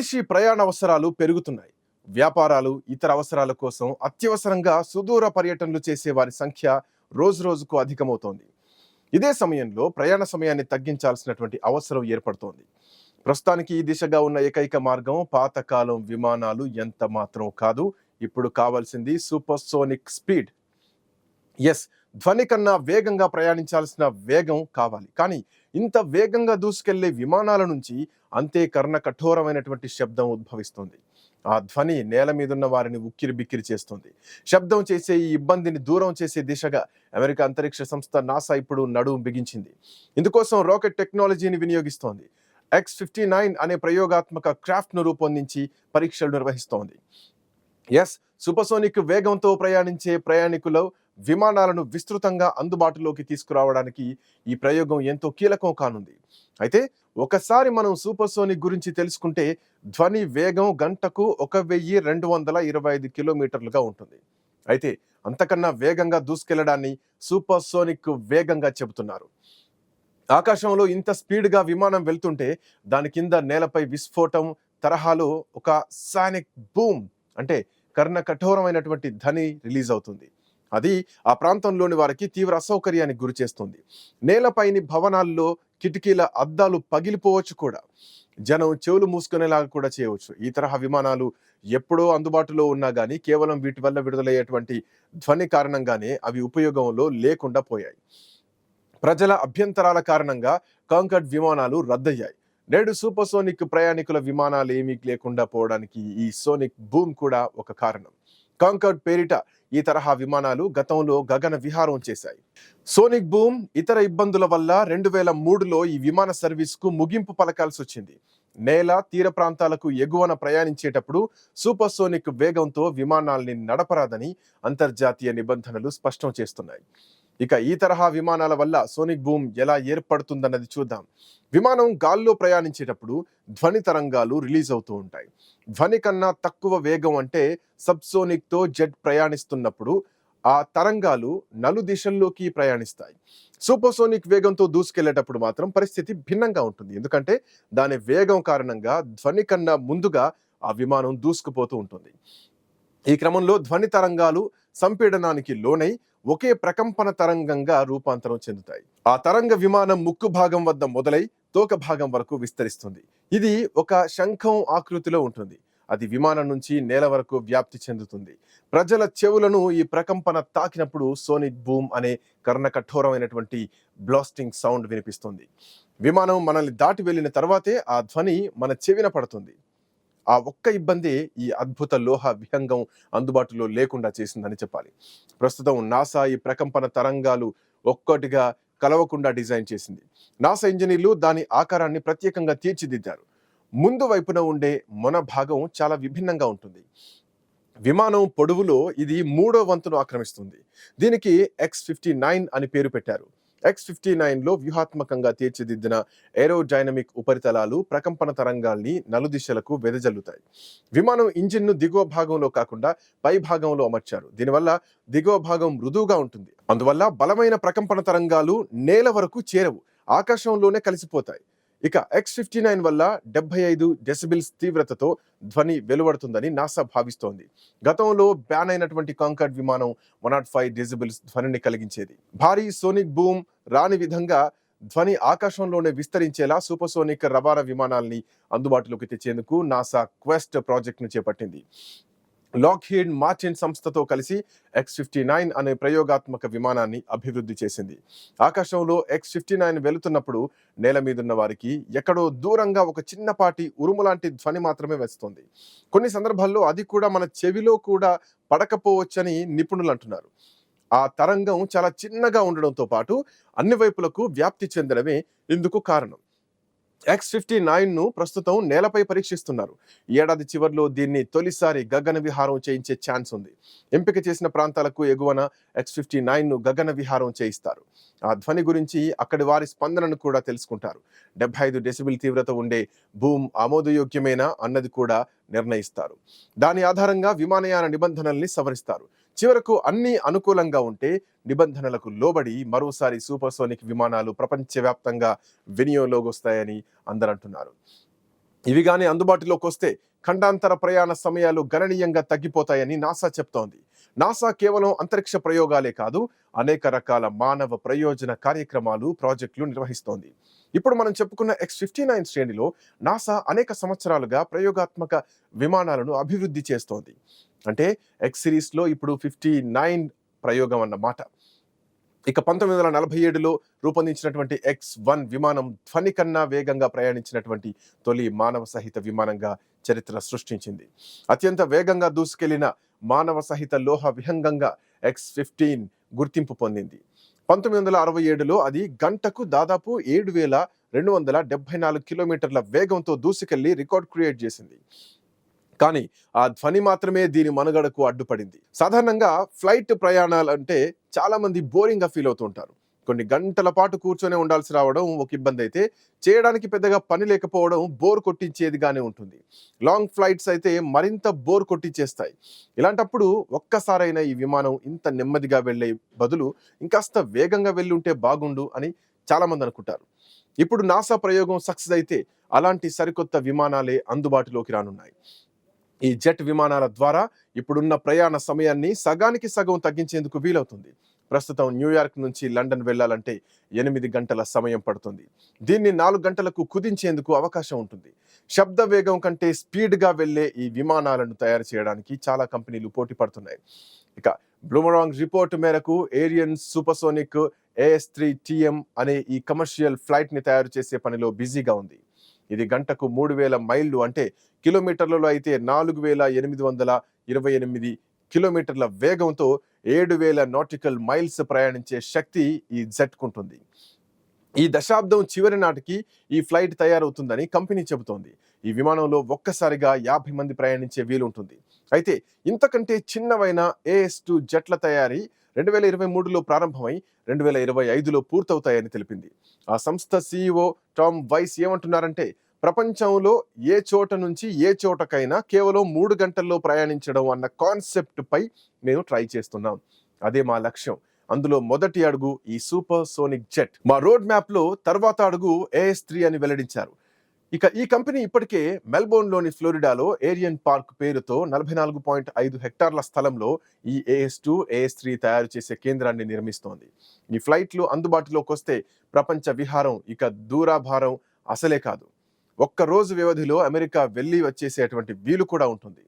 మనిషి ప్రయాణ అవసరాలు పెరుగుతున్నాయి. వ్యాపారాలు ఇతర అవసరాల కోసం అత్యవసరంగా సుదూర పర్యటనలు చేసే వారి సంఖ్య రోజు రోజుకు అధికమవుతోంది. ఇదే సమయంలో ప్రయాణ సమయాన్ని తగ్గించాల్సినటువంటి అవసరం ఏర్పడుతోంది. ప్రస్తుతానికి ఈ దిశగా ఉన్న ఏకైక మార్గం పాతకాలం విమానాలు ఎంత మాత్రం కాదు. ఇప్పుడు కావాల్సింది సూపర్ సోనిక్ స్పీడ్. ఎస్ ధ్వని కన్నా వేగంగా ప్రయాణించాల్సిన వేగం కావాలి. కానీ ఇంత వేగంగా దూసుకెళ్ళే విమానాల నుంచి అంతే కర్ణ కఠోరమైనటువంటి శబ్దం ఉద్భవిస్తుంది. ఆ ధ్వని నేల మీదున్న వారిని ఉక్కిరి బిక్కిరి చేస్తుంది. శబ్దం చేసే ఈ ఇబ్బందిని దూరం చేసే దిశగా అమెరికా అంతరిక్ష సంస్థ నాసా ఇప్పుడు నడుము బిగించింది. ఇందుకోసం రాకెట్ టెక్నాలజీని వినియోగిస్తోంది. ఎక్స్ ఫిఫ్టీ నైన్ అనే ప్రయోగాత్మక క్రాఫ్ట్ను రూపొందించి పరీక్షలు నిర్వహిస్తోంది. ఎస్ సూపర్సోనిక్ వేగంతో ప్రయాణించే ప్రయాణికులు విమానాలను విస్తృతంగా అందుబాటులోకి తీసుకురావడానికి ఈ ప్రయోగం ఎంతో కీలకం కానుంది. అయితే ఒకసారి మనం సూపర్ సోనిక్ గురించి తెలుసుకుంటే ధ్వని వేగం గంటకు ఒక వెయ్యి రెండు వందల ఇరవై ఐదు కిలోమీటర్లుగా ఉంటుంది. అయితే అంతకన్నా వేగంగా దూసుకెళ్ళడాన్ని సూపర్సోనిక్ వేగంగా చెబుతున్నారు. ఆకాశంలో ఇంత స్పీడ్గా విమానం వెళ్తుంటే దాని కింద నేలపై విస్ఫోటం తరహాలో ఒక సానిక్ బూమ్ అంటే కర్ణ కఠోరమైనటువంటి ధ్వని రిలీజ్ అవుతుంది. అది ఆ ప్రాంతంలోని వారికి తీవ్ర అసౌకర్యానికి గురి చేస్తుంది. నేలపైని భవనాల్లో కిటికీల అద్దాలు పగిలిపోవచ్చు కూడా. జనం చెవులు మూసుకునేలాగా కూడా చేయవచ్చు. ఈ తరహా విమానాలు ఎప్పుడో అందుబాటులో ఉన్నా కానీ కేవలం వీటి వల్ల విడుదలయ్యేటువంటి ధ్వని కారణంగానే అవి ఉపయోగంలో లేకుండా పోయాయి. ప్రజల అభ్యంతరాల కారణంగా కాంకర్డ్ విమానాలు రద్దయ్యాయి. నేడు సూపర్సోనిక్ ప్రయాణికుల విమానాలు ఏమీ లేకుండా పోవడానికి ఈ సోనిక్ బూమ్ కూడా ఒక కారణం. కాంకర్డ్ పేరిట ఈ తరహా విమానాలు గతంలో గగన విహారం చేశాయి. సోనిక్ బూమ్ ఇతర ఇబ్బందుల వల్ల రెండు వేల మూడులో ఈ విమాన సర్వీస్కు ముగింపు పలకాల్సి వచ్చింది నేల తీర ప్రాంతాలకు ఎగువన ప్రయాణించేటప్పుడు సూపర్ సోనిక్ వేగంతో విమానాల్ని నడపరాదని అంతర్జాతీయ నిబంధనలు స్పష్టం చేస్తున్నాయి. ఇక ఈ తరహా విమానాల వల్ల సోనిక్ బూమ్ ఎలా ఏర్పడుతుందన్నది చూద్దాం. విమానం గాల్లో ప్రయాణించేటప్పుడు ధ్వని తరంగాలు రిలీజ్ అవుతూ ఉంటాయి. ధ్వని కన్నా తక్కువ వేగం అంటే సబ్సోనిక్తో జెట్ ప్రయాణిస్తున్నప్పుడు ఆ తరంగాలు నలు దిశల్లోకి ప్రయాణిస్తాయి. సూపర్సోనిక్ వేగంతో దూసుకెళ్ళేటప్పుడు మాత్రం పరిస్థితి భిన్నంగా ఉంటుంది. ఎందుకంటే దాని వేగం కారణంగా ధ్వని కన్నా ముందుగా ఆ విమానం దూసుకుపోతూ ఉంటుంది. ఈ క్రమంలో ధ్వని తరంగాలు సంపీడనానికి లోనై ఒకే ప్రకంపన తరంగంగా రూపాంతరం చెందుతాయి. ఆ తరంగ విమానం ముక్కు భాగం వద్ద మొదలై తోక భాగం వరకు విస్తరిస్తుంది. ఇది ఒక శంఖం ఆకృతిలో ఉంటుంది. అది విమానం నుంచి నేల వరకు వ్యాప్తి చెందుతుంది. ప్రజల చెవులను ఈ ప్రకంపన తాకినప్పుడు సోనిక్ బూమ్ అనే కర్ణ కఠోరమైనటువంటి బ్లాస్టింగ్ సౌండ్ వినిపిస్తుంది. విమానం మనల్ని దాటి వెళ్ళిన తర్వాతే ఆ ధ్వని మన చెవిన పడుతుంది. ఆ ఒక్క ఇబ్బంది ఈ అద్భుత లోహ విహంగం అందుబాటులో లేకుండా చేసిందని చెప్పాలి. ప్రస్తుతం నాసా ఈ ప్రకంపన తరంగాలు ఒక్కటిగా కలవకుండా డిజైన్ చేసింది. నాసా ఇంజనీర్లు దాని ఆకారాన్ని ప్రత్యేకంగా తీర్చిదిద్దారు. ముందు వైపున ఉండే మొన భాగం చాలా విభిన్నంగా ఉంటుంది. విమానం పొడవులో ఇది మూడో వంతును ఆక్రమిస్తుంది. దీనికి ఎక్స్ ఫిఫ్టీ నైన్ అని పేరు పెట్టారు. ఎక్స్ ఫిఫ్టీ నైన్లో వ్యూహాత్మకంగా తీర్చిదిద్దిన ఏరోడైనమిక్ ఉపరితలాలు ప్రకంపన తరంగాల్ని నలుదిశలకు వెదజల్లుతాయి. విమానం ఇంజిన్ను దిగువ భాగంలో కాకుండా పై భాగంలో అమర్చారు. దీనివల్ల దిగువ భాగం మృదువుగా ఉంటుంది. అందువల్ల బలమైన ప్రకంపన తరంగాలు నేల వరకు చేరవు. ఆకాశంలోనే కలిసిపోతాయి. ఇక ఎక్స్ ఫిఫ్టీ నైన్ వల్ల డెబ్బై ఐదు డెసిబిల్స్ తీవ్రతతో ధ్వని వెలువడుతుందని నాసా భావిస్తోంది. గతంలో బ్యాన్ అయినటువంటి కాంకర్డ్ విమానం వన్ నాట్ ఫైవ్ డెసిబిల్స్ ధ్వనిని కలిగించేది. భారీ సోనిక్ బూమ్ రాని విధంగా ధ్వని ఆకాశంలోనే విస్తరించేలా సూపర్సోనిక్ రవాణా విమానాల్ని అందుబాటులోకి తెచ్చేందుకు నాసా క్వెస్ట్ ప్రాజెక్టును చేపట్టింది. లాక్హీడ్ మార్టిన్ సంస్థతో కలిసి ఎక్స్ ఫిఫ్టీ నైన్ అనే ప్రయోగాత్మక విమానాన్ని అభివృద్ధి చేసింది. ఆకాశంలో ఎక్స్ ఫిఫ్టీ నైన్ వెళుతున్నప్పుడు నేల మీదున్న వారికి ఎక్కడో దూరంగా ఒక చిన్నపాటి ఉరుము లాంటి ధ్వని మాత్రమే వస్తుంది. కొన్ని సందర్భాల్లో అది కూడా మన చెవిలో కూడా పడకపోవచ్చని నిపుణులు అంటున్నారు. ఆ తరంగం చాలా చిన్నగా ఉండడంతో పాటు అన్ని వైపులకు వ్యాప్తి చెందడమే ఇందుకు కారణం. ఎక్స్ ఫిఫ్టీ ను ప్రస్తుతం నేలపై పరీక్షిస్తున్నారు. ఏడాది చివరిలో దీన్ని తొలిసారి గగన విహారం చేయించే ఛాన్స్ ఉంది. ఎంపిక చేసిన ప్రాంతాలకు ఎగువన ఎక్స్ ఫిఫ్టీ ను గగన విహారం చేయిస్తారు. ఆ ధ్వని గురించి అక్కడి వారి స్పందనను కూడా తెలుసుకుంటారు. డెబ్బై ఐదు డెసిబిల్ తీవ్రత ఉండే భూమ్ ఆమోదయోగ్యమేనా అన్నది కూడా నిర్ణయిస్తారు. దాని ఆధారంగా విమానయాన నిబంధనల్ని సవరిస్తారు. చివరకు అన్ని అనుకూలంగా ఉంటే నిబంధనలకు లోబడి మరోసారి సూపర్సోనిక్ విమానాలు ప్రపంచవ్యాప్తంగా వినియోగంలోకి వస్తాయని అందరూ అంటున్నారు ఇవి కానీ అందుబాటులోకి వస్తే ఖండాంతర ప్రయాణ సమయాలు గణనీయంగా తగ్గిపోతాయని నాసా చెప్తోంది. నాసా కేవలం అంతరిక్ష ప్రయోగాలే కాదు అనేక రకాల మానవ ప్రయోజన కార్యక్రమాలు ప్రాజెక్టులు నిర్వహిస్తోంది. ఇప్పుడు మనం చెప్పుకున్న ఎక్స్ ఫిఫ్టీ నైన్ శ్రేణిలో నాసా అనేక సంవత్సరాలుగా ప్రయోగాత్మక విమానాలను అభివృద్ధి చేస్తోంది. అంటే ఎక్స్ సిరీస్లో ఇప్పుడు ఫిఫ్టీ నైన్ ప్రయోగం అన్నమాట. ఇక పంతొమ్మిది వందల నలభై ఏడులో రూపొందించినటువంటి ఎక్స్ వన్ విమానం ధ్వని కన్నా వేగంగా ప్రయాణించినటువంటి తొలి మానవ సహిత విమానంగా చరిత్ర సృష్టించింది. అత్యంత వేగంగా దూసుకెళ్ళిన మానవ సహిత లోహ విహంగంగా ఎక్స్ ఫిఫ్టీన్ గుర్తింపు పొందింది. పంతొమ్మిది వందల అరవై ఏడులో అది గంటకు దాదాపు ఏడు వేల రెండు వందల డెబ్బై నాలుగు కిలోమీటర్ల వేగంతో దూసుకెళ్ళి రికార్డ్ క్రియేట్ చేసింది. కానీ ఆ ధ్వని మాత్రమే దీని మనుగడకు అడ్డుపడింది. సాధారణంగా ఫ్లైట్ ప్రయాణాలు అంటే చాలా మంది బోరింగ్గా ఫీల్ అవుతుంటారు కొన్ని గంటల పాటు కూర్చొని ఉండాల్సి రావడం ఒక ఇబ్బంది అయితే చేయడానికి పెద్దగా పని లేకపోవడం బోర్ కొట్టించేదిగానే ఉంటుంది. లాంగ్ ఫ్లైట్స్ అయితే మరింత బోర్ కొట్టించేస్తాయి. ఇలాంటప్పుడు ఒక్కసారైనా ఈ విమానం ఇంత నెమ్మదిగా వెళ్ళే బదులు ఇంకాస్త వేగంగా వెళ్ళి ఉంటే బాగుండు అని చాలా మంది అనుకుంటారు. ఇప్పుడు నాసా ప్రయోగం సక్సెస్ అయితే అలాంటి సరికొత్త విమానాలే అందుబాటులోకి రానున్నాయి. ఈ జెట్ విమానాల ద్వారా ఇప్పుడున్న ప్రయాణ సమయాన్ని సగానికి సగం తగ్గించేందుకు వీలవుతుంది. ప్రస్తుతం న్యూయార్క్ నుంచి లండన్ వెళ్ళాలంటే ఎనిమిది గంటల సమయం పడుతుంది. దీన్ని నాలుగు గంటలకు కుదించేందుకు అవకాశం ఉంటుంది. శబ్ద వేగం కంటే స్పీడ్గా వెళ్ళే ఈ విమానాలను తయారు చేయడానికి చాలా కంపెనీలు పోటీ పడుతున్నాయి. ఇక బ్లూమరాంగ్ రిపోర్ట్ మేరకు Aerion supersonic AS three TM అనే ఈ కమర్షియల్ ఫ్లైట్ని తయారు చేసే పనిలో బిజీగా ఉంది. ఇది గంటకు మూడు వేల మైళ్ళు అంటే కిలోమీటర్లలో అయితే నాలుగు వేల ఎనిమిది వందల ఇరవై ఎనిమిది కిలోమీటర్ల వేగంతో ఏడు వేల నాటికల్ మైల్స్ ప్రయాణించే శక్తి ఈ జెట్కుంటుంది ఈ దశాబ్దం చివరి నాటికి ఈ ఫ్లైట్ తయారవుతుందని కంపెనీ చెబుతోంది. ఈ విమానంలో ఒక్కసారిగా యాభై మంది ప్రయాణించే వీలుంటుంది. అయితే ఇంతకంటే చిన్నవైన ఏఎస్ టూ జెట్ల తయారీ రెండు వేల ఇరవై మూడులో ప్రారంభమై రెండు వేల ఇరవై ఐదులో పూర్తవుతాయని తెలిపింది. ఆ సంస్థ సీఈఓ టామ్ వైస్ ఏమంటున్నారంటే ప్రపంచంలో ఏ చోట నుంచి ఏ చోటకైనా కేవలం మూడు గంటల్లో ప్రయాణించడం అన్న కాన్సెప్ట్పై మేము ట్రై చేస్తున్నాం. అదే మా లక్ష్యం. అందులో మొదటి అడుగు ఈ సూపర్ సోనిక్ జెట్. మా రోడ్ మ్యాప్లో తర్వాత అడుగు ఏఎస్ త్రీ అని వెల్లడించారు. ఇక ఈ కంపెనీ ఇప్పటికే మెల్బోర్న్లోని ఫ్లోరిడాలో ఏరియన్ పార్క్ పేరుతో నలభై నాలుగు పాయింట్ ఐదు హెక్టార్ల స్థలంలో ఈ ఏఎస్ టూ ఏఎస్ త్రీ తయారు చేసే కేంద్రాన్ని నిర్మిస్తోంది. ఈ ఫ్లైట్లు అందుబాటులోకి వస్తే ప్రపంచ విహారం ఇక దూరాభారం అసలే కాదు. ఒక్క రోజు వ్యవధిలో అమెరికా వెళ్ళి వచ్చేసేటువంటి వీలు కూడా ఉంటుంది.